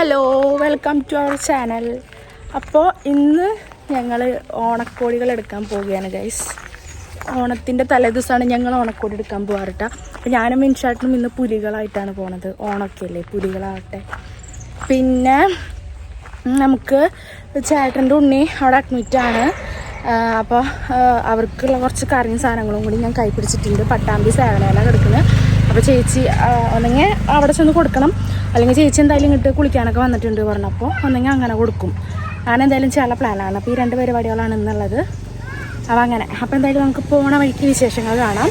Hello welcome to our channel അപ്പോൾ ഇന്ന് ഞങ്ങൾ ഓണക്കോടികൾ എടുക്കാൻ പോവുകയാണ് ഗൈസ് ഓണത്തിന്റെ തലേദിവസമാണ് ഞങ്ങൾ ഓണക്കോടി എടുക്കാൻ പോകാറിട്ട അപ്പോൾ ഞാനും മിൻഷാട്ടിനും ഇന്ന് പുലികളായിട്ടാണ് പോണത്. ഓണമൊക്കെ അല്ലേ? പുലികളാവട്ടെ പിന്നെ നമുക്ക് ചേട്ടന്റെ ഉണ്ണി അവിടെ അഡ്മിറ്റാണ് അപ്പോൾ അവർക്കുള്ള കുറച്ച് കറിയും സാധനങ്ങളും കൂടി ഞാൻ കൈ പിടിച്ചിട്ടുണ്ട്. പട്ടാമ്പി സേവനയിലാണ് കിടക്കുന്നത്. അപ്പോൾ ചേച്ചി ഒന്നെങ്കിൽ അവിടെ ചെന്ന് കൊടുക്കണം. അല്ലെങ്കിൽ ചേച്ചി എന്തായാലും ഇങ്ങോട്ട് കുളിക്കാനൊക്കെ വന്നിട്ടുണ്ട് പറഞ്ഞപ്പോൾ ഒന്നെങ്കിൽ അങ്ങനെ കൊടുക്കും. അങ്ങനെ എന്തായാലും ചില പ്ലാനാണ് അപ്പോൾ ഈ രണ്ട് പരിപാടികളാണ് എന്നുള്ളത് അപ്പോൾ അങ്ങനെ. അപ്പോൾ എന്തായാലും നമുക്ക് പോണ വഴിക്ക് വിശേഷങ്ങൾ കാണാം.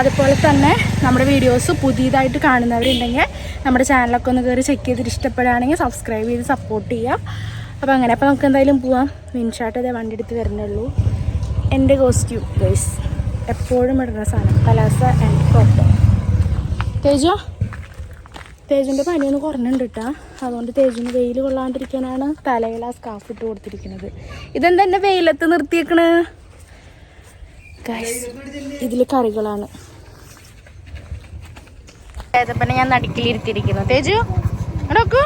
അതുപോലെ തന്നെ നമ്മുടെ വീഡിയോസ് പുതിയതായിട്ട് കാണുന്നവരുണ്ടെങ്കിൽ നമ്മുടെ ചാനലൊക്കെ ഒന്ന് കയറി ചെക്ക് ചെയ്തിട്ട് ഇഷ്ടപ്പെടുകയാണെങ്കിൽ സബ്സ്ക്രൈബ് ചെയ്ത് സപ്പോർട്ട് ചെയ്യുക. അപ്പോൾ അങ്ങനെ. അപ്പോൾ നമുക്ക് എന്തായാലും പോവാം. മിൻഷാട്ട് അതേ വണ്ടി എടുത്ത് വരുന്നുള്ളൂ. എന്റെ കോസ്റ്റ്യൂം ഗൈസ് എപ്പോഴും ഇടുന്ന സാധനം. പലാസ ആൻഡ് ക്രോപ്പ് തേജോ തേജുന്റെ പനിയൊന്ന് കുറഞ്ഞിട്ടുണ്ട് കേട്ടാ അതുകൊണ്ട് തേജിന് വെയിൽ കൊള്ളാണ്ടിരിക്കാനാണ് തലയിൽ ആ സ്കാഫ് ഇട്ട് കൊടുത്തിരിക്കുന്നത്. ഇതെന്താ വെയിലത്ത് നിർത്തിയേക്കണ്? ഇതിൽ കറികളാണ്. ഏതപ്പനെ ഞാൻ നടുക്കിലിരുത്തിയിരിക്കുന്നു. തേജു നോക്കൂ.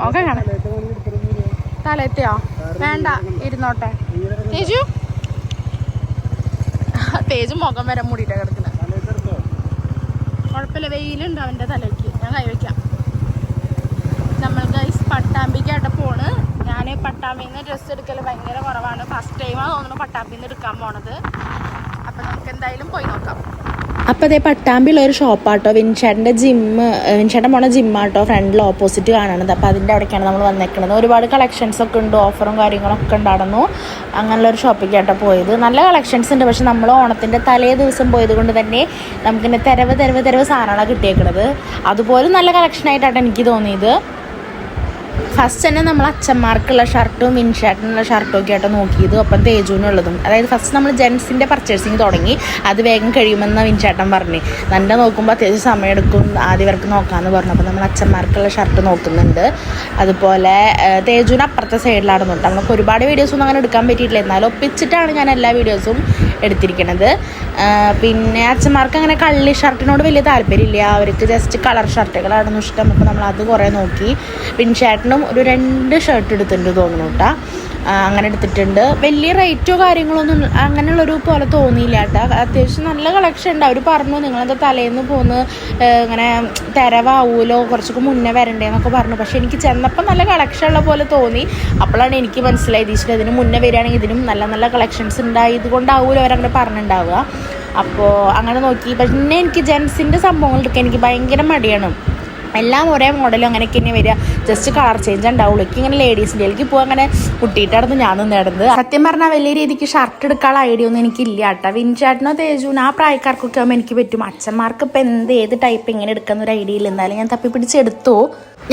നോക്കാൻ കാണാം. തലയെത്തിയോ? വേണ്ട ഇരുന്നോട്ടെ. തേജു. തേജു മുഖം വരെ മൂടിയിട്ടാ കിടക്കുന്നത് കുഴപ്പമില്ല. വെയിലുണ്ട് അവന്റെ തലയ്ക്ക്. ഞാൻ കൈവയ്ക്കാം നമ്മൾ ഗൈസ് പട്ടാമ്പിക്കായിട്ട് പോണ്. ഞാൻ പട്ടാമ്പിയിൽ നിന്ന് ഡ്രസ്സ് എടുക്കൽ ഭയങ്കര കുറവാണ്. ഫസ്റ്റ് ടൈമാണ് തോന്നുന്നു പട്ടാമ്പിയിൽ നിന്ന് എടുക്കാൻ പോണത്. അപ്പം നമുക്ക് എന്തായാലും പോയി നോക്കാം. അപ്പോൾ അതേ പട്ടാമ്പിയുള്ള ഒരു ഷോപ്പാട്ടോ വിൻചേട്ടന്റെ ജിമ്മ് വിൻചേട്ടൻ പോണ ജിമ്മാട്ടോ ഫ്രണ്ടിൽ ഓപ്പോസിറ്റ് കാണുന്നത് അപ്പോൾ അതിന്റെ അവിടേക്കാണ് നമ്മൾ വന്നേക്കുന്നത് ഒരുപാട് കളക്ഷൻസ് ഒക്കെ ഉണ്ട് ഓഫറും കാര്യങ്ങളൊക്കെ ഉണ്ടായിരുന്നു. അങ്ങനെയുള്ള ഒരു ഷോപ്പിലേക്കാട്ടോ പോയത്. നല്ല കളക്ഷൻസ് ഉണ്ട്. പക്ഷെ നമ്മൾ ഓണത്തിന്റെ തലേ ദിവസം പോയത് കൊണ്ട് തന്നെ നമുക്കിങ്ങനെ തെരവ് തെരവ് തെരവ് സാധനങ്ങളാണ് കിട്ടിയേക്കുന്നത് അതുപോലും നല്ല കളക്ഷനായിട്ടാണ് എനിക്ക് തോന്നിയത്. ഫസ്റ്റ് തന്നെ നമ്മൾ അച്ഛന്മാർക്കുള്ള ഷർട്ടും മിൻഷാട്ടിനുള്ള ഷർട്ടും ഒക്കെ ആയിട്ട് നോക്കിയത് ഒപ്പം തേജുവിനുള്ളതും അതായത് ഫസ്റ്റ് നമ്മൾ ജെൻസിന്റെ പർച്ചേസിങ് തുടങ്ങി. അത് വേഗം കഴിയുമെന്ന് വിൻചേട്ടൻ പറഞ്ഞു. നല്ല നോക്കുമ്പോൾ അത്യാവശ്യം സമയമെടുക്കും ആദ്യം ഇവർക്ക് നോക്കാമെന്ന് പറഞ്ഞു. അപ്പോൾ നമ്മൾ അച്ഛന്മാർക്കുള്ള ഷർട്ട് നോക്കുന്നുണ്ട്. അതുപോലെ തേജുവിന് അപ്പുറത്തെ സൈഡിലാണ് നോക്കുന്നത് നമുക്ക് ഒരുപാട് വീഡിയോസൊന്നും അങ്ങനെ എടുക്കാൻ പറ്റിയിട്ടില്ല. എന്നാലും ഒപ്പിച്ചിട്ടാണ് ഞാൻ എല്ലാ വീഡിയോസും എടുത്തിരിക്കുന്നത് പിന്നെ അച്ഛന്മാർക്ക് അങ്ങനെ കള്ളി ഷർട്ടിനോട് വലിയ താല്പര്യമില്ല. അവർക്ക് ജസ്റ്റ് കളർ ഷർട്ടുകളായിരുന്നു ഇഷ്ടം. അപ്പോൾ നമ്മൾ അത് കുറേ നോക്കി. പിൻചേട്ടനും ഒരു രണ്ട് ഷർട്ട് എടുത്തിട്ടുണ്ട് തോന്നുന്നു കേട്ടോ. അങ്ങനെ എടുത്തിട്ടുണ്ട്. വലിയ റേറ്റോ കാര്യങ്ങളൊന്നും അങ്ങനെയുള്ളൊരു പോലെ തോന്നിയില്ല കേട്ടോ. അത്യാവശ്യം നല്ല കളക്ഷൻ ഉണ്ട്. അവർ പറഞ്ഞു നിങ്ങളത് തലേന്ന് പോന്ന് ഇങ്ങനെ തിരവാവൂലോ കുറച്ചൊക്കെ മുന്നേ വരണ്ടേന്നൊക്കെ പറഞ്ഞു. പക്ഷെ എനിക്ക് ചെന്നപ്പോൾ നല്ല കളക്ഷൻ ഉള്ള പോലെ തോന്നി. അപ്പോഴാണ് എനിക്ക് മനസ്സിലായത് ഈശ്വര ഇതിന് മുന്നേ വരികയാണെങ്കിൽ ഇതിനും നല്ല നല്ല കളക്ഷൻസ് ഉണ്ടായി ഇതുകൊണ്ടാവൂലോ അവരങ്ങനെ പറഞ്ഞിട്ടുണ്ടാവുക അപ്പോൾ അങ്ങനെ നോക്കി. പിന്നെ എനിക്ക് ജെൻസിന്റെ സംഭവങ്ങളൊക്കെ എനിക്ക് ഭയങ്കര മടിയാണ്. എല്ലാം ഒരേ മോഡലും അങ്ങനെയൊക്കെ തന്നെ വരിക. ജസ്റ്റ് കളർ ചേഞ്ച് ഉണ്ടാവുള്ളൂ. എനിക്ക് ഇങ്ങനെ ലേഡീസിന്റെ എനിക്ക് പോകും അങ്ങനെ കുട്ടിയിട്ടായിരുന്നു ഞാൻ നേടുന്നത്. സത്യം പറഞ്ഞാൽ വലിയ രീതിക്ക് ഷർട്ട് എടുക്കാനുള്ള ഐഡിയ ഒന്നും എനിക്കില്ല കേട്ടോ. വിൻചാട്ടിനോ തേജുവിനോ ആ പ്രായക്കാർക്കൊക്കെ ആകുമ്പോൾ എനിക്ക് പറ്റും. അച്ഛന്മാർക്ക് ഇപ്പം എന്ത് ഏത് ടൈപ്പ് എങ്ങനെ എടുക്കുന്ന ഒരു ഐഡിയ ഇല്ല. എന്തായാലും ഞാൻ തപ്പി പിടിച്ചെടുത്തു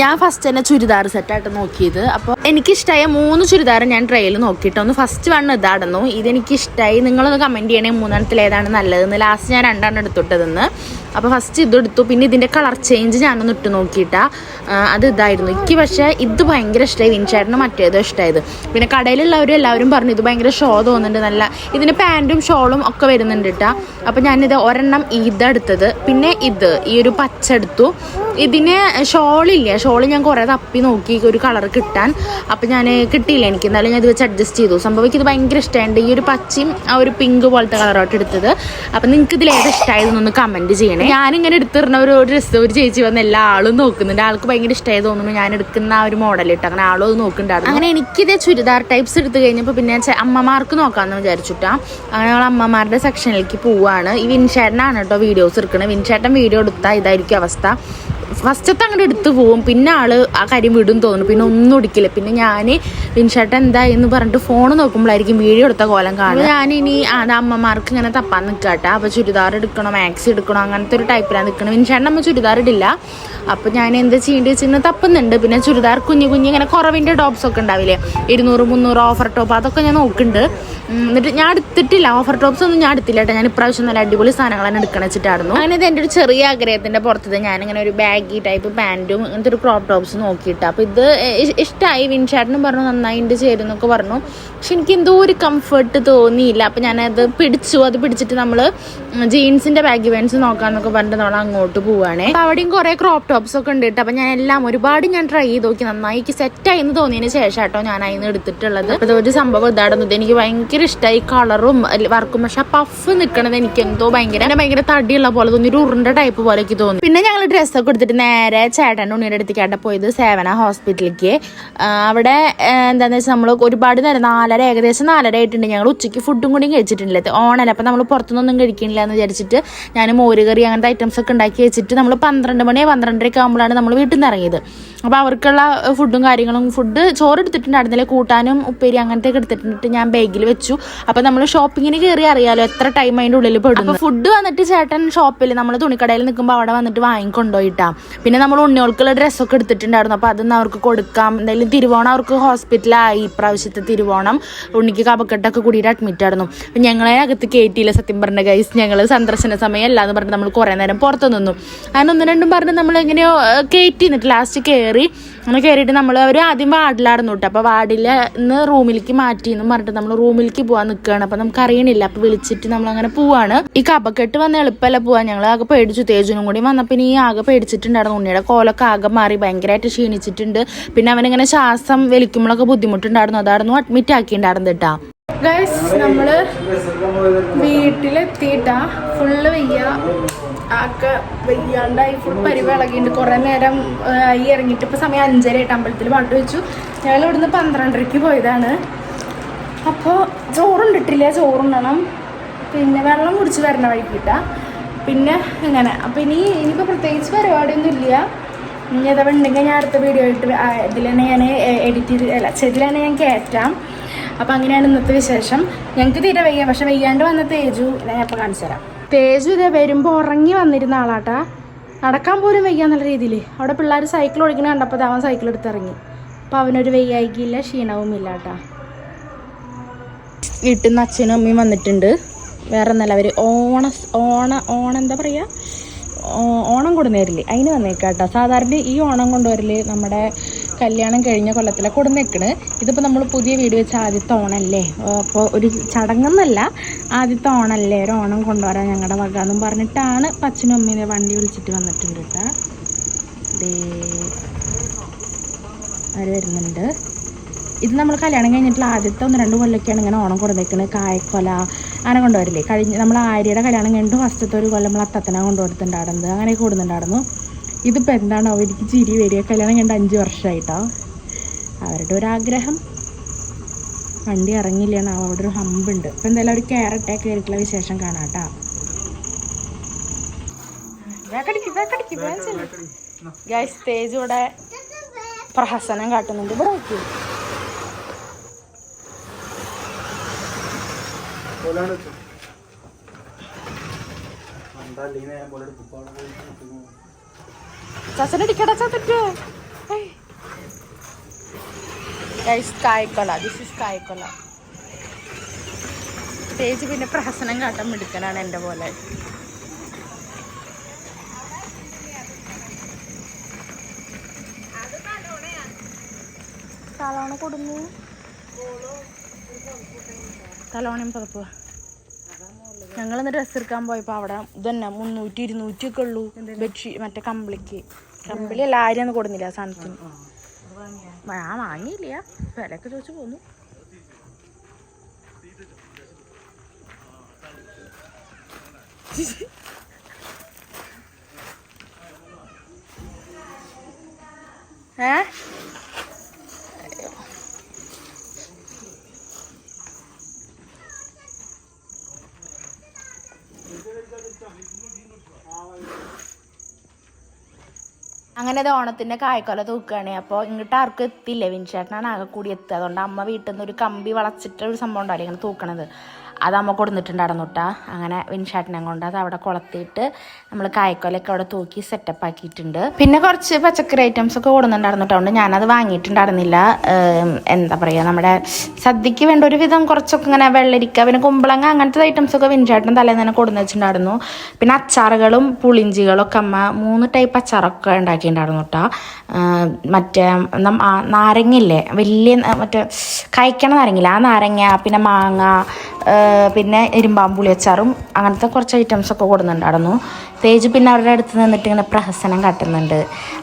ഞാൻ ഫസ്റ്റ് തന്നെ ചുരിദാർ സെറ്റായിട്ട് നോക്കിയത്. അപ്പോൾ എനിക്കിഷ്ടമായ മൂന്ന് ചുരിദാർ ഞാൻ ട്രയൽ നോക്കിയിട്ട് ഒന്ന് ഫസ്റ്റ് വൺ ഇതാടുന്നു ഇതെനിക്ക് ഇഷ്ടമായി നിങ്ങളൊന്ന് കമന്റ് ചെയ്യണേ. മൂന്നെണ്ണത്തിൽ ഏതാണ് നല്ലതെന്ന്. ലാസ്റ്റ് ഞാൻ രണ്ടെണ്ണം എടുത്തിട്ടതെന്ന്. അപ്പോൾ ഫസ്റ്റ് ഇതെടുത്തു പിന്നെ ഇതിന്റെ കളർ ചേഞ്ച് ഞാനൊന്ന് ഇട്ട് നോക്കിയിട്ടാ. അത് ഇതായിരുന്നു. എനിക്ക് പക്ഷേ ഇത് ഭയങ്കര ഇഷ്ടമായി വിൻചാട്ടിന് മറ്റേതോ ഇഷ്ടമായത് പിന്നെ കടയിലുള്ളവരും എല്ലാവരും പറഞ്ഞു ഇത് ഭയങ്കര ഷോ തോന്നുന്നുണ്ട്. നല്ല ഇതിന് പാന്റും ഷോളും ഒക്കെ വരുന്നുണ്ട് കേട്ടാ അപ്പോൾ ഞാനിത് ഒരെണ്ണം ഇതെടുത്തത് പിന്നെ ഇത് ഈ ഒരു പച്ച എടുത്തു. ഇതിന് ഷോളില്ല? ഷോൾ ഞാൻ കുറേ തപ്പി നോക്കി ഒരു കളർ കിട്ടാൻ. അപ്പം ഞാൻ കിട്ടിയില്ല എനിക്ക്. എന്നാലും ഞാൻ ഇത് വെച്ച് അഡ്ജസ്റ്റ് ചെയ്തു. സംഭവം എനിക്ക് ഇത് ഭയങ്കര ഇഷ്ടമുണ്ട് ഈ ഒരു പച്ചയും ആ ഒരു പിങ്ക് പോലത്തെ കളറായിട്ട് എടുത്തത്. അപ്പം നിങ്ങൾക്ക് ഇതിൽ ഏത് ഇഷ്ടമായതെന്നൊന്ന് കമന്റ് ചെയ്യണേ. ഞാനിങ്ങനെ എടുത്തിരുന്ന ഒരു ഡ്രസ്സ് ഒരു ചേച്ചി വന്ന് എല്ലാ ആളും നോക്കുന്നുണ്ട്. ആൾക്ക് ഭയങ്കര ഇഷ്ടമായി തോന്നുന്നു. ഞാൻ എടുക്കുന്ന ആ ഒരു മോഡൽ ഇട്ട് അങ്ങനെ ആളും അത് നോക്കുന്നുണ്ടായിരുന്നു. അങ്ങനെ എനിക്കിത് ചുരിദാർ ടൈപ്സ് എടുത്തു കഴിഞ്ഞപ്പോൾ പിന്നെ അമ്മമാർക്ക് നോക്കാമെന്ന് വിചാരിച്ചിട്ടാ. അങ്ങനെ ഞങ്ങൾ അമ്മമാരുടെ സെക്ഷനിലേക്ക് പോവാണ്. ഈ വിൻഷേട്ടനാണ് കേട്ടോ വീഡിയോസ് എടുക്കുന്നത് വിൻഷേട്ടൻ വീഡിയോ എടുത്താൽ ഇതായിരിക്കും അവസ്ഥ. ഫസ്റ്റത്തെ അങ്ങോട്ട് എടുത്തു പോവും. പിന്നെ ആൾ ആ കാര്യം വിടും തോന്നുന്നു. പിന്നെ ഒന്നും ഒടിക്കില്ല പിന്നെ ഞാൻ വിൻഷേട്ടൻ എന്താ എന്ന് പറഞ്ഞിട്ട് ഫോൺ നോക്കുമ്പോഴായിരിക്കും വീഡിയോ എടുത്ത കോലം കാണും ഞാനിനി അത് അമ്മമാർക്ക് ഇങ്ങനെ തപ്പാൻ നിൽക്കട്ടെ അപ്പോൾ ചുരിദാർ എടുക്കണോ മാക്സി എടുക്കണോ അങ്ങനത്തെ ഒരു ടൈപ്പിലാണ് നിൽക്കണം വിൻഷേട്ടൻ അമ്മ ചുരിദാർ ഇടില്ല. അപ്പോൾ ഞാൻ എന്താ ചെയ്യേണ്ടി വെച്ചാൽ തപ്പുന്നുണ്ട്. പിന്നെ ചുരിദാർ കുഞ്ഞു കുഞ്ഞു ഇങ്ങനെ കുറവിന്റെ ടോപ്സ് ഒക്കെ ഉണ്ടാവില്ലേ? ഇരുന്നൂറ് മുന്നൂറ് ഓഫർ ടോപ്പ് അതൊക്കെ ഞാൻ നോക്കുന്നുണ്ട്. എന്നിട്ട് ഞാൻ എടുത്തിട്ടില്ല. ഓഫർ ടോപ്സ് ഒന്നും ഞാൻ എടുത്തില്ല കേട്ടോ. ഞാൻ ഇപ്രാവശ്യം നല്ല അടിപൊളി സാധനങ്ങളാണ് എടുക്കണം വെച്ചിട്ടായിരുന്നു. അങ്ങനെ ഇത് എന്റെ ഒരു ചെറിയ ആഗ്രഹത്തിന്റെ പുറത്തത് ഞാനിങ്ങനെ ഒരു ബാഗ് ബാഗി ടൈപ്പ് പാന്റും ഇങ്ങനത്തെ ഒരു ക്രോപ്പ് ടോപ്സ് നോക്കിയിട്ട്. അപ്പോൾ ഇത് ഇഷ്ടമായി വിൻഷാട്ടിനും പറഞ്ഞു നന്നായിട്ട് ചേരും എന്നൊക്കെ പറഞ്ഞു. പക്ഷെ എനിക്ക് എന്തോ ഒരു കംഫർട്ട് തോന്നിയില്ല. അപ്പോൾ ഞാനത് പിടിച്ചു. അത് പിടിച്ചിട്ട് നമ്മൾ ജീൻസിന്റെ ബാഗി പാൻസ് നോക്കാമെന്നൊക്കെ പറഞ്ഞിട്ട് നമ്മൾ അങ്ങോട്ട് പോവുകയാണേ അപ്പോൾ അവിടെയും കുറേ ക്രോപ്പ് ടോപ്സ് ഒക്കെ ഉണ്ട് കേട്ടോ. അപ്പോൾ ഞാൻ എല്ലാം ഒരുപാട് ഞാൻ ട്രൈ ചെയ്ത് നോക്കി. നന്നായി എനിക്ക് സെറ്റായി എന്ന് തോന്നിയതിന് ശേഷം കേട്ടോ ഞാൻ അതിന് എടുത്തിട്ടുള്ളത് അപ്പോൾ ഒരു സംഭവം ഇതാടുന്നത്. എനിക്ക് ഭയങ്കര ഇഷ്ടമായി കളറും വർക്കും. പക്ഷെ ആ പഫ് നിൽക്കണത് എനിക്ക് എന്തോ ഭയങ്കര ഭയങ്കര തടിയുള്ള പോലെ തോന്നി. ഒരു ഉരുണ്ട ടൈപ്പ് പോലെ എനിക്ക് തോന്നി. പിന്നെ ഞങ്ങൾ ഡ്രസ്സൊക്കെ എടുത്തിട്ട് നേരെ ചേട്ടന്റെ ഉണ്ണിയുടെ അടുത്തേക്കാട്ട പോയത് സേവന ഹോസ്പിറ്റലിലേക്ക്. അവിടെ എന്താണെന്ന് വെച്ചാൽ നമ്മൾ ഒരുപാട് നേരം നാലര ഏകദേശം നാലര ആയിട്ടുണ്ട്. ഞങ്ങൾ ഉച്ചയ്ക്ക് ഫുഡും കൂടി കഴിച്ചിട്ടില്ല. ഓണല്ല അപ്പം നമ്മൾ പുറത്തുനിന്നൊന്നും കഴിക്കണില്ല എന്ന് വിചാരിച്ചിട്ട് ഞാൻ മോരുകറി അങ്ങനത്തെ ഐറ്റംസ് ഒക്കെ ഉണ്ടാക്കി വെച്ചിട്ട് നമ്മൾ പന്ത്രണ്ട് മണി പന്ത്രണ്ടരയൊക്കെ ആകുമ്പോഴാണ് നമ്മൾ വീട്ടിൽ നിന്ന് ഇറങ്ങിയത്. അപ്പോൾ അവർക്കുള്ള ഫുഡും കാര്യങ്ങളും ഫുഡ് ചോറ് എടുത്തിട്ടുണ്ടായിരുന്നില്ല കൂട്ടാനും ഉപ്പേരി അങ്ങനത്തെ ഒക്കെ എടുത്തിട്ടുണ്ട്. ഞാൻ ബാഗിൽ വെച്ചു. അപ്പോൾ നമ്മൾ ഷോപ്പിങ്ങിന് കയറി അറിയാലോ എത്ര ടൈം അതിന്റെ ഉള്ളിൽ പെടും ഫുഡ് വന്നിട്ട് ചേട്ടൻ ഷോപ്പിൽ നമ്മൾ തുണിക്കടയിൽ നിൽക്കുമ്പോൾ അവിടെ വന്നിട്ട് വാങ്ങിക്കൊണ്ടുപോയിട്ടാ പിന്നെ നമ്മൾ ഉണ്ണികൾക്കുള്ള ഡ്രസ്സൊക്കെ എടുത്തിട്ടുണ്ടായിരുന്നു. അപ്പോൾ അതൊന്നും അവർക്ക് കൊടുക്കാം. എന്തായാലും തിരുവോണം അവർക്ക് ഹോസ്പിറ്റലായി ഇപ്രാവശ്യത്തെ തിരുവോണം ഉണ്ണിക്ക് കപക്കെട്ടൊക്കെ കൂടിയിട്ട് അഡ്മിറ്റ് ആയിരുന്നു. അപ്പം ഞങ്ങളെ അകത്ത് കയറ്റിയില്ല സത്യം പറഞ്ഞ ഗൈസ് ഞങ്ങൾ സന്ദർശന സമയമല്ല എന്ന് പറഞ്ഞ് നമ്മൾ കുറേ നേരം പുറത്ത് നിന്നു. അങ്ങനെ ഒന്നും രണ്ടും പറഞ്ഞ് നമ്മൾ എങ്ങനെയോ കയറ്റി എന്നിട്ട് ലാസ്റ്റ് കയറി അങ്ങനെ കയറിയിട്ട് നമ്മൾ അവർ ആദ്യം വാർഡിലായിരുന്നു കേട്ടോ. അപ്പോൾ വാർഡിൽ ഇന്ന് റൂമിലേക്ക് മാറ്റി എന്നും പറഞ്ഞിട്ട് നമ്മൾ റൂമിലേക്ക് പോകാൻ നിൽക്കുകയാണ് അപ്പോൾ നമുക്ക് അറിയണില്ല അപ്പോൾ വിളിച്ചിട്ട് നമ്മൾ അങ്ങനെ പോവാണ്. ഈ കപക്കെട്ട് വന്ന എളുപ്പമല്ല പോവാൻ. ഞങ്ങൾ ആകെ പേടിച്ചു. തേജുനും കൂടി വന്നപ്പോൾ ഇനി ആകെ പേടിച്ചിട്ടുണ്ടായിരുന്നു. ഉണ്ണിയുടെ കോലൊക്കെ ആകെ മാറി. ഭയങ്കരമായിട്ട് ക്ഷീണിച്ചിട്ടുണ്ട്. പിന്നെ അവനിങ്ങനെ ശ്വാസം വലിക്കുമ്പോഴൊക്കെ ബുദ്ധിമുട്ടുണ്ടായിരുന്നു. അതായിരുന്നു അഡ്മിറ്റ് ആക്കിയിട്ടുണ്ടായിരുന്നു കേട്ടാ. ഗൈസ് നമ്മൾ വീട്ടിലെത്തിയിട്ടാ. ഫുള്ള് വയ്യ. ആക്കെ വയ്യാണ്ടായി. ഫുൾ പരിവിളകിണ്ട് കുറേ നേരം ആയി ഇറങ്ങിയിട്ട് ഇപ്പോൾ സമയം അഞ്ചര ആയിട്ട് അമ്പലത്തിൽ പാട്ട് വെച്ചു. ഞങ്ങൾ ഇവിടുന്ന് പന്ത്രണ്ടരയ്ക്ക് പോയതാണ്. അപ്പോൾ ചോറുണ്ടിട്ടില്ല. ചോറുണ്ടണം പിന്നെ വെള്ളം കുടിച്ച് വരണ വഴിക്കിട്ടാ പിന്നെ അങ്ങനെ. അപ്പം ഇനി ഇനിയിപ്പോൾ പ്രത്യേകിച്ച് പരിപാടിയൊന്നും ഇല്ല ഇനി അഥവാ ഉണ്ടെങ്കിൽ ഞാൻ അടുത്ത വീഡിയോ ആയിട്ട് ഇതിൽ തന്നെ ഞാൻ എഡിറ്റ് ചെയ്ത് അല്ല ഇതിൽ തന്നെ ഞാൻ കയറ്റാം അപ്പോൾ അങ്ങനെയാണ് ഇന്നത്തെ വിശേഷം. ഞങ്ങൾക്ക് തീരെ വയ്യ പക്ഷെ വയ്യാണ്ട് വന്ന തേജു. ഞാൻ അപ്പോൾ കാണിച്ചു തരാം. തേജു ഇതേ വരുമ്പോൾ ഉറങ്ങി വന്നിരുന്ന ആളാട്ടാ. നടക്കാൻ പോലും വയ്യ എന്നുള്ള രീതിയിൽ അവിടെ പിള്ളേർ സൈക്കിൾ ഓടിക്കണ കണ്ടപ്പോൾ അവൻ സൈക്കിൾ എടുത്ത് ഇറങ്ങി. അപ്പോൾ അവനൊരു വയ്യായിക്കില്ല ക്ഷീണവും ഇല്ലാട്ടാ. വീട്ടിൽ നിന്ന് അച്ഛനും അമ്മയും വന്നിട്ടുണ്ട്. വേറെ ഒന്നല്ല അവർ ഓണ ഓണ ഓണം എന്താ പറയുക ഓണം കൊണ്ടുവന്നേരില്ലേ അതിന് വന്നേക്കാട്ടോ. സാധാരണ ഈ ഓണം കൊണ്ടുവരൽ നമ്മുടെ കല്യാണം കഴിഞ്ഞ കൊല്ലത്തിലെ കൊടുന്നേക്കണ്. ഇതിപ്പോൾ നമ്മൾ പുതിയ വീട് വെച്ച ആദ്യത്തെ ഓണല്ലേ? അപ്പോൾ ഒരു ചടങ്ങെന്നല്ല ആദ്യത്തെ ഓണല്ലേ? ഒരു ഓണം കൊണ്ടുവരാൻ ഞങ്ങളുടെ വക എന്നും പറഞ്ഞിട്ടാണ് അച്ഛനും അമ്മീനെ വണ്ടി വിളിച്ചിട്ട് വന്നിട്ടുണ്ട് കേട്ടോ അവർ വരുന്നുണ്ട്. ഇത് നമ്മൾ കല്യാണം കഴിഞ്ഞിട്ടുള്ള ആദ്യത്തെ ഒന്ന് രണ്ട് കൊല്ലൊക്കെയാണ് ഇങ്ങനെ ഓണം കൊടുത്തേക്കുന്നത് കായക്കൊല അങ്ങനെ കൊണ്ടുവരില്ലേ കഴിഞ്ഞ് നമ്മൾ ആര്യയുടെ കല്യാണം കഴിഞ്ഞിട്ട് ഫസ്റ്റത്തെ ഒരു കൊല്ലം നമ്മൾ അത്തത്തന കൊണ്ടുവരുത്തുണ്ടാടുന്നത് അങ്ങനെയൊക്കെ കൊടുത്തിട്ടുണ്ടായിരുന്നു ഇതിപ്പോൾ എന്താണോ എനിക്ക് ചിരി വരിക. കല്യാണം കഴിഞ്ഞ അഞ്ച് വർഷമായിട്ടോ അവരുടെ ഒരു ആഗ്രഹം. വണ്ടി ഇറങ്ങില്ലാണ് അവിടെ ഒരു ഹമ്പുണ്ട്. ഇപ്പം എന്തായാലും ഒരു കയറട്ടെ കയറിയിട്ടുള്ള വിശേഷം കാണാം കേട്ടോ ഇവിടെ പ്രഹസനം കാട്ടുന്നുണ്ട്. ഇവിടെ നോക്കി ചാച്ചനടിക്കടാ ചാത്തറ്റ് കായ്ക്കൊല ദിസ് ഇസ് കായ്ക്കൊല സ്റ്റേജ് പിന്നെ പ്രഹസനം കാട്ടാൻ മിടുക്കനാണ് എന്റെ പോലെ. തലോണ കൊടുങ്ങു തലോണയും പതപ്പ്. ഞങ്ങളിന്ന് ഡ്രസ്സ് എടുക്കാൻ പോയപ്പോൾ അവിടെ ഇതന്നെ മുന്നൂറ്റി ഇരുന്നൂറ്റി ഒക്കെ ഉള്ളൂ ബെഡ്ഷീറ്റ് മറ്റേ കമ്പിളിക്ക്. കമ്പിളി അല്ല ആര്യൊന്നും കൊടുന്നില്ല ആ സാധനത്തിന്? ഞാൻ വാങ്ങിയില്ല? വിലയൊക്കെ ചോദിച്ചു പോന്നു. ഏ? അങ്ങനെ അത് ഓണത്തിന്റെ കായ്ക്കൊല തൂക്കുകയാണ്. അപ്പോൾ ഇങ്ങോട്ട് ആർക്കും എത്തില്ല വിൻചേട്ടനാണ് ആകെ കൂടി എത്തുക. അതുകൊണ്ട് അമ്മ വീട്ടിൽ നിന്ന് ഒരു കമ്പി വളച്ചിട്ടൊരു സംഭവം ഉണ്ടാവില്ല? ഇങ്ങനെ തൂക്കണത്. അത് അമ്മ കൊടുത്തിട്ടുണ്ടായിരുന്നു കേട്ടാ അങ്ങനെ വിൻഷാട്ടിനെ കൊണ്ട് അത് അവിടെ കൊളത്തിയിട്ട് നമ്മൾ കായ്ക്കൊലൊക്കെ അവിടെ തൂക്കി സെറ്റപ്പ് ആക്കിയിട്ടുണ്ട്. പിന്നെ കുറച്ച് പച്ചക്കറി ഐറ്റംസ് ഒക്കെ കൊടുക്കുന്നുണ്ടായിരുന്നു കേട്ടോ അതുകൊണ്ട് ഞാനത് വാങ്ങിയിട്ടുണ്ടായിരുന്നില്ല. എന്താ പറയുക നമ്മുടെ സദ്യക്ക് വേണ്ട ഒരു വിധം കുറച്ചൊക്കെ ഇങ്ങനെ വെള്ളരിക്ക പിന്നെ കുമ്പളങ്ങ അങ്ങനത്തെ ഐറ്റംസ് ഒക്കെ വിൻഷാട്ടിന് തലേന്ന് തന്നെ കൊടുന്ന് വെച്ചിട്ടുണ്ടായിരുന്നു. പിന്നെ അച്ചാറുകളും പുളിഞ്ചികളും ഒക്കെ അമ്മ മൂന്ന് ടൈപ്പ് അച്ചാറൊക്കെ ഉണ്ടാക്കിയിട്ടുണ്ടായിരുന്നു കേട്ടോ മറ്റേ നാരങ്ങയില്ലേ? വലിയ മറ്റേ കഴിക്കണ നാരങ്ങയില്ല? ആ നാരങ്ങ പിന്നെ മാങ്ങ പിന്നെ ഇരുമ്പാമ്പുളി അച്ചാറും അങ്ങനത്തെ കുറച്ച് ഐറ്റംസ് ഒക്കെ കൊടുക്കുന്നുണ്ടായിരുന്നു തേജ് പിന്നെ അവരുടെ അടുത്ത് നിന്നിട്ട് ഇങ്ങനെ പ്രഹസനം കാട്ടുന്നുണ്ട്.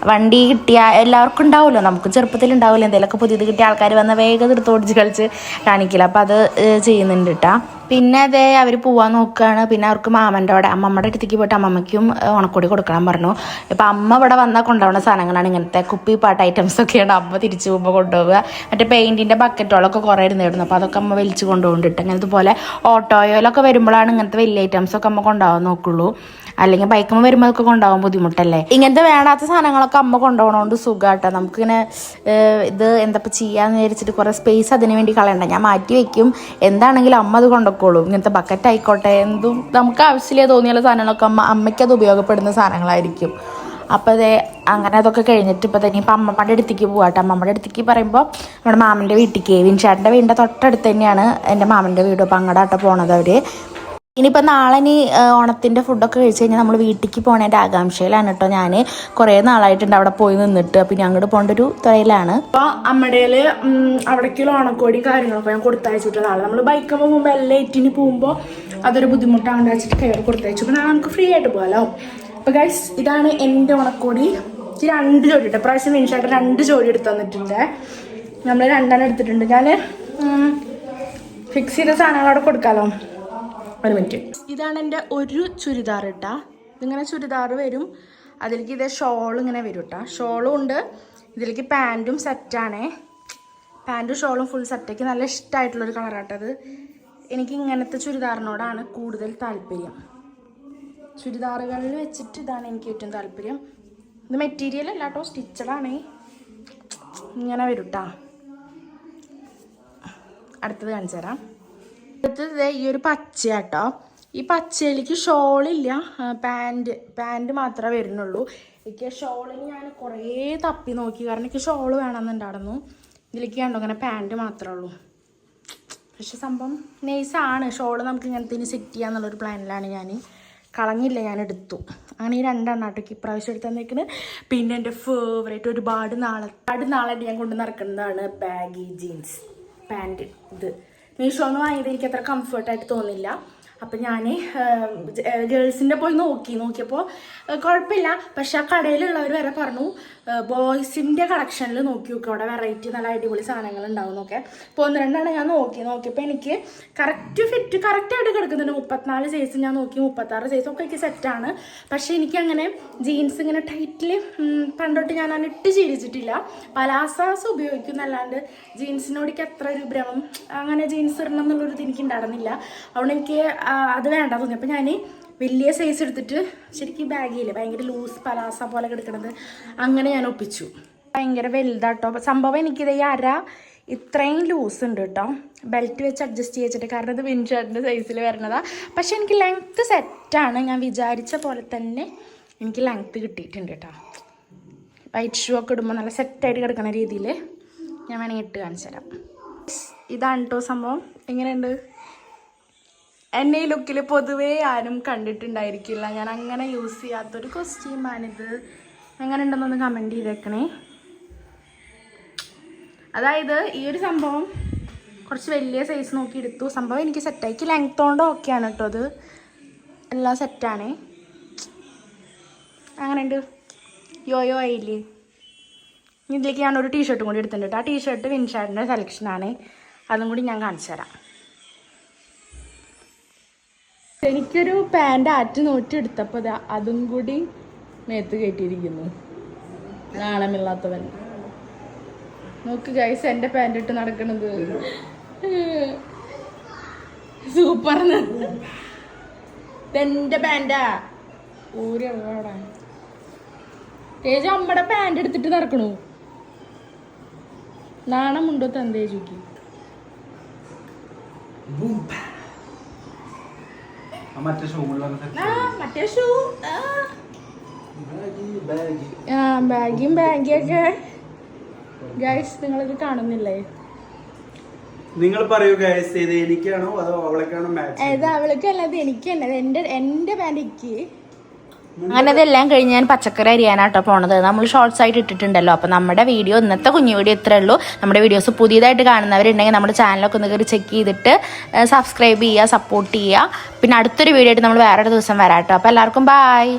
വണ്ടി കിട്ടിയ എല്ലാവർക്കും ഉണ്ടാവുമല്ലോ. നമുക്ക് ചെറുപ്പത്തിൽ ഉണ്ടാവില്ല? എന്തെങ്കിലുമൊക്കെ പുതിയത് കിട്ടിയ ആൾക്കാർ വന്ന വേഗം എടുത്ത് ഓടിച്ച് കളിച്ച് കാണിക്കില്ല. അപ്പോൾ അത് ചെയ്യുന്നുണ്ട് കേട്ടാ പിന്നെ അതേ അവർ പോവാൻ നോക്കുകയാണ് പിന്നെ അവർക്ക് മാമന്റെ അവിടെ അമ്മമ്മയുടെ അടുത്തേക്ക് പോയിട്ട് അമ്മമ്മയ്ക്കും ഉണക്കൊടി കൊടുക്കണം പറഞ്ഞു. ഇപ്പം അമ്മ ഇവിടെ വന്നാൽ കൊണ്ടുപോകുന്ന സാധനങ്ങളാണ് ഇങ്ങനത്തെ കുപ്പി പാട്ട് ഐറ്റംസ് ഒക്കെയാണ് അമ്മ തിരിച്ചു പോകുമ്പോൾ കൊണ്ടുപോവുക. മറ്റേ പെയിന്റിന്റെ ബക്കറ്റുകളൊക്കെ കുറേ ഇരുന്നായിരുന്നു. അപ്പോൾ അതൊക്കെ അമ്മ വലിച്ചു കൊണ്ടുപോകുന്നുണ്ട് അങ്ങനെ പോലെ ഓട്ടോയിലൊക്കെ വരുമ്പോഴാണ് ഇങ്ങനത്തെ വലിയ ഐറ്റംസ് ഒക്കെ അമ്മ കൊണ്ടുപോകാൻ നോക്കുള്ളൂ. അല്ലെങ്കിൽ ബൈക്കുമ്പോൾ വരുമ്പോൾ അതൊക്കെ കൊണ്ടുപോകാൻ ബുദ്ധിമുട്ടല്ലേ? ഇങ്ങനത്തെ വേണ്ടാത്ത സാധനങ്ങളൊക്കെ അമ്മ കൊണ്ടുപോകണോണ്ട് സുഖമാട്ടോ നമുക്കിങ്ങനെ ഇത് എന്താ ഇപ്പം ചെയ്യാന്ന് വിചാരിച്ചിട്ട് കുറേ സ്പേസ് അതിന് വേണ്ടി കളയണ്ട. ഞാൻ മാറ്റി വെക്കും. എന്താണെങ്കിലും അമ്മ അത് കൊണ്ടുപോയിക്കോളും ഇങ്ങനത്തെ ബക്കറ്റ് ആയിക്കോട്ടെ. എന്തും നമുക്ക് ആവശ്യമില്ല തോന്നിയുള്ള സാധനങ്ങളൊക്കെ അമ്മ അമ്മയ്ക്ക് അത് ഉപയോഗപ്പെടുന്ന സാധനങ്ങളായിരിക്കും. അപ്പോൾ അതെ അങ്ങനെ അതൊക്കെ കഴിഞ്ഞിട്ട് ഇപ്പോൾ തന്നെ ഇപ്പം അമ്മമ്മയുടെ അടുത്തേക്ക് പോവാട്ടോ അമ്മമ്മയുടെ അടുത്തേക്ക് പറയുമ്പോൾ നമ്മുടെ മാമന്റെ വീട്ടിലേക്ക് വിൻഷാട്ടിന്റെ വീടിന്റെ തൊട്ടടുത്ത് തന്നെയാണ് എന്റെ മാമന്റെ വീട്. അപ്പോൾ അങ്ങോട്ടാട്ടോ പോണത് അവർ ഇനിയിപ്പോൾ നാളെ ഇനി ഓണത്തിന്റെ ഫുഡൊക്കെ കഴിച്ച് കഴിഞ്ഞാൽ നമ്മൾ വീട്ടിലേക്ക് പോകണതിന്റെ ആകാംക്ഷയിലാണ് കേട്ടോ ഞാൻ കുറേ നാളായിട്ടുണ്ട് അവിടെ പോയി നിന്നിട്ട് പിന്നെ അങ്ങോട്ട് പോകേണ്ട ഒരു തുറയിലാണ് അപ്പോൾ അമ്മടയിൽ അവിടേക്കുള്ള ഓണക്കോടിയും കാര്യങ്ങളൊക്കെ ഞാൻ കൊടുത്തയച്ചിട്ടുള്ള നാളെ നമ്മൾ ബൈക്കുമ്പോൾ പോകുമ്പോൾ എല്ലാം ഏറ്റിന് പോകുമ്പോൾ അതൊരു ബുദ്ധിമുട്ടാണ് വെച്ചിട്ട് കയറി കൊടുത്തയച്ചു. അപ്പോൾ നമുക്ക് ഫ്രീ ആയിട്ട് പോകാമല്ലോ അപ്പോൾ ഗൈസ് ഇതാണ് എന്റെ ഓണക്കോടി. രണ്ട് ജോഡി ഇട്ട് പ്രാവശ്യം വിൻഷായിട്ട് രണ്ട് ജോഡി എടുത്ത് തന്നിട്ടുണ്ട്. നമ്മൾ രണ്ടെണ്ണം എടുത്തിട്ടുണ്ട്. ഞാൻ ഫിക്സ് ചെയ്ത സാധനങ്ങൾ അവിടെ കൊടുക്കാമല്ലോ ഒരു മിനിറ്റ്. ഇതാണ് എന്റെ ഒരു ചുരിദാർ ഇട്ടാ. ഇതിങ്ങനെ ചുരിദാർ വരും. അതിലേക്ക് ഇതേ ഷോൾ ഇങ്ങനെ വരും കേട്ടോ ഷോളും ഉണ്ട്. ഇതിലേക്ക് പാന്റും സെറ്റാണേ പാന്റും ഷോളും ഫുൾ സെറ്റേക്ക് നല്ല ഇഷ്ടമായിട്ടുള്ളൊരു കളറാട്ടത് എനിക്ക് ഇങ്ങനത്തെ ചുരിദാറിനോടാണ് കൂടുതൽ താല്പര്യം. ചുരിദാറുകളിൽ വെച്ചിട്ട് ഇതാണ് എനിക്ക് ഏറ്റവും താല്പര്യം. ഇത് മെറ്റീരിയൽ അല്ല കേട്ടോ സ്റ്റിച്ചഡാണേ ഇങ്ങനെ വരും കേട്ടോ അടുത്തത് കാണിച്ചു തരാം അടുത്തത് ഈ ഒരു പച്ചയാട്ടോ. ഈ പച്ചയിലേക്ക് ഷോളില്ല പാന്റ് പാന്റ് മാത്രമേ വരുന്നുള്ളൂ. എനിക്ക് ഷോളിന് ഞാൻ കുറേ തപ്പി നോക്കി. കാരണം എനിക്ക് ഷോൾ വേണമെന്നുണ്ടായിരുന്നു. ഇതിലേക്ക് കണ്ടോ അങ്ങനെ പാന്റ് മാത്രമേ ഉള്ളൂ. പക്ഷെ സംഭവം നൈസാണ്. ഷോൾ നമുക്ക് ഇങ്ങനത്തെ സെറ്റ് ചെയ്യാന്നുള്ളൊരു പ്ലാനിലാണ് ഞാൻ. കളഞ്ഞില്ല ഞാൻ എടുത്തു. അങ്ങനെ ഈ രണ്ടെണ്ണം രണ്ടെണ്ണാട്ടേക്ക് ഇപ്രാവശ്യം എടുത്ത് തന്നേക്കുന്നത് പിന്നെ എന്റെ ഫേവറേറ്റ് ഒരുപാട് നാളെ ഒരുപാട് നാളെ ഞാൻ കൊണ്ടു നടക്കുന്നതാണ് ബാഗി ജീൻസ് പാന്റ് ഇത്. മീഷോന്ന് വാങ്ങിയത് എനിക്ക് അത്ര കംഫർട്ടായിട്ട് തോന്നില്ല. അപ്പം ഞാൻ ഗേൾസിന്റെ പോയി നോക്കി. നോക്കിയപ്പോൾ കുഴപ്പമില്ല പക്ഷെ ആ കടയിലുള്ളവർ വരെ പറഞ്ഞു ബോയ്സിന്റെ കളക്ഷനിൽ നോക്കി നോക്കി. അവിടെ വെറൈറ്റി നല്ല അടിപൊളി സാധനങ്ങൾ ഉണ്ടാവും നോക്കെ അപ്പോൾ ഒന്ന് രണ്ടാണ് ഞാൻ നോക്കി. നോക്കിയപ്പോൾ എനിക്ക് കറക്റ്റ് ഫിറ്റ് കറക്റ്റായിട്ട് കിടക്കുന്നുണ്ട്. മുപ്പത്തിനാല് സൈസ് ഞാൻ നോക്കി. മുപ്പത്താറ് സൈസ് ഒക്കെ എനിക്ക് സെറ്റാണ് പക്ഷേ എനിക്കങ്ങനെ ജീൻസ് ഇങ്ങനെ ടൈറ്റിൽ പണ്ടോട്ട് ഞാൻ അങ്ങനെ ഇട്ട് ശീലിച്ചിട്ടില്ല. പലാസാസ് ഉപയോഗിക്കുന്നല്ലാണ്ട് ജീൻസിനോടേക്ക് അത്ര ഒരു ഭ്രമം അങ്ങനെ ജീൻസ് ഇടണം എന്നുള്ളൊരു എനിക്ക് ഉണ്ടായിരുന്നില്ല. അതുകൊണ്ട് എനിക്ക് അത് വേണ്ട തോന്നി. അപ്പോൾ ഞാൻ വലിയ സൈസ് എടുത്തിട്ട് ശരിക്കും ബാഗിയില്ല ഭയങ്കര ലൂസ് പലാസ പോലെ കിടക്കണത് അങ്ങനെ ഞാൻ ഒപ്പിച്ചു. ഭയങ്കര വലുതാട്ടോ. സംഭവം എനിക്കിത് ഈ അര ഇത്രയും ലൂസ് ഉണ്ട് കേട്ടോ ബെൽറ്റ് വെച്ച് അഡ്ജസ്റ്റ് ചെയ്യിച്ചിട്ട്. കാരണം ഇത് വിൻഷർട്ടിന്റെ സൈസിൽ വരണതാ. പക്ഷെ എനിക്ക് ലെങ്ത്ത് സെറ്റാണ് ഞാൻ വിചാരിച്ച പോലെ തന്നെ എനിക്ക് ലെങ്ത്ത് കിട്ടിയിട്ടുണ്ട് കേട്ടോ വൈറ്റ് ഷൂ ഒക്കെ ഇടുമ്പോൾ നല്ല സെറ്റായിട്ട് കിടക്കുന്ന രീതിയിൽ ഞാൻ വേണമെങ്കിൽ ഇട്ട് കാണിച്ചു തരാം ഇതാണ് കേട്ടോ സംഭവം. എങ്ങനെയുണ്ട്? എന്നെ ഈ ലുക്കിൽ പൊതുവേ ആരും കണ്ടിട്ടുണ്ടായിരിക്കില്ല. ഞാൻ അങ്ങനെ യൂസ് ചെയ്യാത്തൊരു കോസ്റ്റ്യൂമാണിത് എങ്ങനെ ഉണ്ടെന്നൊന്ന് കമന്റ് ചെയ്തേക്കണേ. അതായത് ഈ ഒരു സംഭവം കുറച്ച് വലിയ സൈസ് നോക്കി എടുത്തു. സംഭവം എനിക്ക് സെറ്റാക്കി ലെങ്ത് കൊണ്ട് ഓക്കെയാണ് കേട്ടോ അത്. എല്ലാം സെറ്റാണ് അങ്ങനെയുണ്ട്. യോയോ ആയില്ലേ ഇതിലേക്ക് ഇതിലേക്ക് ഞാനൊരു ടീഷർട്ടും കൂടി എടുത്തിട്ടുണ്ട് ആ ടീഷർട്ട് വിൻഷാർട്ടിന്റെ സെലക്ഷനാണ് അതും കൂടി ഞാൻ കാണിച്ചു തരാം. എനിക്കൊരു പാന്റ് ആറ്റ് നോട്ടി എടുത്തപ്പോൾ അതും കൂടി മേത്ത് കയറ്റിയിരിക്കുന്നു. നാണമില്ലാത്തവൻ. നോക്ക് ഗൈസ് എന്റെ പാന്റ് ഇട്ട് നടക്കണത്. സൂപ്പർ ഇതെന്റെ പാന്റാ ഊരി അവിടെ. അമ്മടെ പാന്റ് എടുത്തിട്ട് നടക്കണു. നാണമുണ്ടോ തന്തേജുക്ക്? ആ മറ്റേ ആ മറ്റേ ഷൂ ആ. ബാഗിയും ബാഗിയൊക്കെ. ഗൈസ് നിങ്ങളിത് കാണുന്നില്ലേ? നിങ്ങൾ പറയൂ ഗൈസ് ഇത് എനിക്കാണോ അതോ അവളേക്കാണോ മാച്ച് ഇത് അവൾക്കല്ലാതെ എനിക്ക് തന്നെ എന്റെ എന്റെ ബാഗിക്ക് അങ്ങനെ അതെല്ലാം കഴിഞ്ഞ് ഞാൻ പച്ചക്കറി അരിയാനാട്ടോ പോണത്. നമ്മൾ ഷോർട്സ് ആയിട്ട് ഇട്ടിട്ടുണ്ടല്ലോ. അപ്പോൾ നമ്മുടെ വീഡിയോ ഇന്നത്തെ കുഞ്ഞു വീഡിയോ ഇത്രേ ഉള്ളൂ. നമ്മുടെ വീഡിയോസ് പുതിയതായിട്ട് കാണുന്നവരുണ്ടെങ്കിൽ നമ്മുടെ ചാനലൊക്കെ ഒന്ന് കയറി ചെക്ക് ചെയ്തിട്ട് സബ്സ്ക്രൈബ് ചെയ്യുക സപ്പോർട്ട് ചെയ്യുക. പിന്നെ അടുത്തൊരു വീഡിയോ ആയിട്ട് നമ്മൾ വേറെ ദിവസം വരാട്ടോ. അപ്പോൾ എല്ലാവർക്കും ബായ്